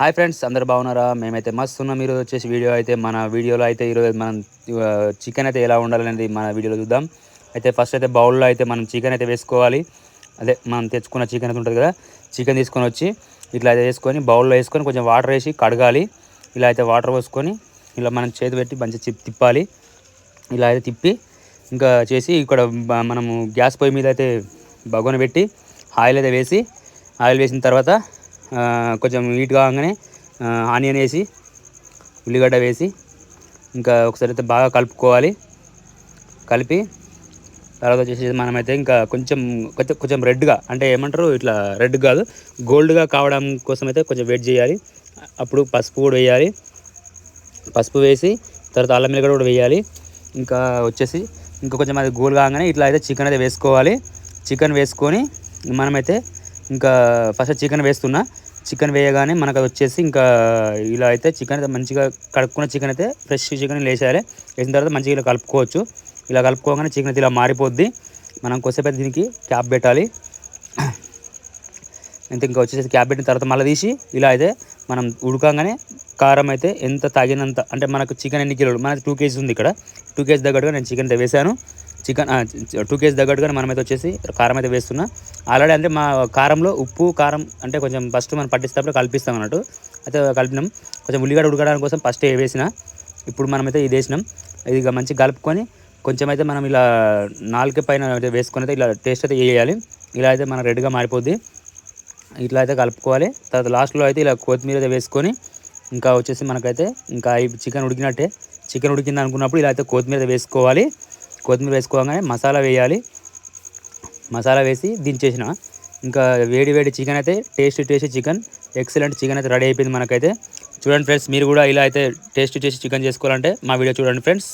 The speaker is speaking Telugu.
హాయ్ ఫ్రెండ్స్ అందరు బాగున్నారా? మేమైతే మస్తు ఉన్నాం. ఈరోజు వచ్చేసి వీడియో అయితే మన వీడియోలో అయితే ఈరోజు మనం చికెన్ అయితే ఎలా ఉండాలనేది మన వీడియోలో చూద్దాం. అయితే ఫస్ట్ అయితే బౌల్లో అయితే మనం చికెన్ అయితే వేసుకోవాలి. అదే మనం తెచ్చుకున్న చికెన్ అయితే ఉంటుంది కదా చికెన్ తీసుకొని వచ్చి ఇట్లా అయితే వేసుకొని బౌల్లో వేసుకొని కొంచెం వాటర్ వేసి కడగాలి. ఇలా అయితే వాటర్ పోసుకొని ఇలా మనం చేతి పెట్టి మంచిగా చిప్ తిప్పాలి. ఇలా అయితే తిప్పి ఇంకా చేసి ఇక్కడ మనము గ్యాస్ పొయ్యి మీద అయితే బగోన పెట్టి ఆయిల్ అయితే వేసి ఆయిల్ వేసిన తర్వాత కొంచెం హీట్ కాగానే ఆనియన్ వేసి ఉల్లిగడ్డ వేసి ఇంకా ఒకసారి అయితే బాగా కలుపుకోవాలి. కలిపి తర్వాత వచ్చేసి మనమైతే ఇంకా కొంచెం కొంచెం కొంచెం రెడ్గా అంటే ఏమంటారు ఇట్లా రెడ్ కాదు గోల్డ్గా కావడం కోసం అయితే కొంచెం వెయిట్ చేయాలి. అప్పుడు పసుపు కూడా వేయాలి. పసుపు వేసి తర్వాత అల్లం వెల్లిగడ్డ కూడా వేయాలి. ఇంకా వచ్చేసి ఇంకా కొంచెం అది గోల్ కాగానే ఇట్లా అయితే చికెన్ అయితే వేసుకోవాలి. చికెన్ వేసుకొని మనమైతే ఇంకా ఫస్ట్ చికెన్ వేస్తున్నా. చికెన్ వేయగానే మనకు అది వచ్చేసి ఇంకా ఇలా అయితే చికెన్ అయితే మంచిగా కడుక్కున్న చికెన్ అయితే ఫ్రెష్ చికెన్ వేసేయాలి వేసిన తర్వాత మంచిగా ఇలా కలుపుకోవచ్చు. ఇలా కలుపుకోగానే చికెన్ అయితే ఇలా మారిపోద్ది. మనం కొద్దిసేపు దీనికి క్యాప్ పెట్టాలి. ఇంత ఇంకా వచ్చేసి క్యాప్ పెట్టిన తర్వాత మళ్ళీ తీసి ఇలా అయితే మనం ఉడకంగానే కారం అయితే ఎంత తగినంత అంటే మనకు చికెన్ ఎన్ని కిలోలు? మనకి టూ కేజీ ఉంది ఇక్కడ. టూ కేజీ దగ్గరగా నేను చికెన్ అయితే వేసాను చికెన్ టూ కేజీ తగ్గట్టుగా మనమైతే వచ్చేసి కారం అయితే వేస్తున్నా. ఆల్రెడీ అంటే మా కారంలో ఉప్పు కారం అంటే కొంచెం ఫస్ట్ మనం పట్టిస్తేప్పుడు కలిపిస్తాం అన్నట్టు. అయితే కలిపినాం. కొంచెం ఉల్లిగడ్డ ఉడకడానికి కోసం ఫస్ట్ వేసిన ఇప్పుడు మనమైతే ఇది వేసినాం. ఇది మంచి మంచిగా కలుపుకొని కొంచెం అయితే మనం ఇలా నాలుగు పైన అయితే వేసుకొని అయితే ఇలా టేస్ట్ అయితే వేయాలి. ఇలా అయితే మనం రెడ్గా మారిపోద్ది. ఇట్లా అయితే కలుపుకోవాలి. తర్వాత లాస్ట్లో అయితే ఇలా కొత్తిమీర అయితే వేసుకొని ఇంకా వచ్చేసి మనకైతే ఇంకా చికెన్ ఉడికినట్టే. చికెన్ ఉడికింది అనుకున్నప్పుడు ఇలా అయితే కొత్తిమీర వేసుకోవాలి. కొత్తిమీర వేసుకోగానే మసాలా వేయాలి. మసాలా వేసి దించేసిన. ఇంకా వేడి వేడి చికెన్ అయితే taste taste chicken excellent chicken అయితే రెడీ అయిపోయింది మనకైతే. చూడండి ఫ్రెండ్స్ మీరు కూడా ఇలా అయితే టేస్ట్ చేసి చికెన్ చేసుకోవాలంటే మా వీడియో చూడండి ఫ్రెండ్స్.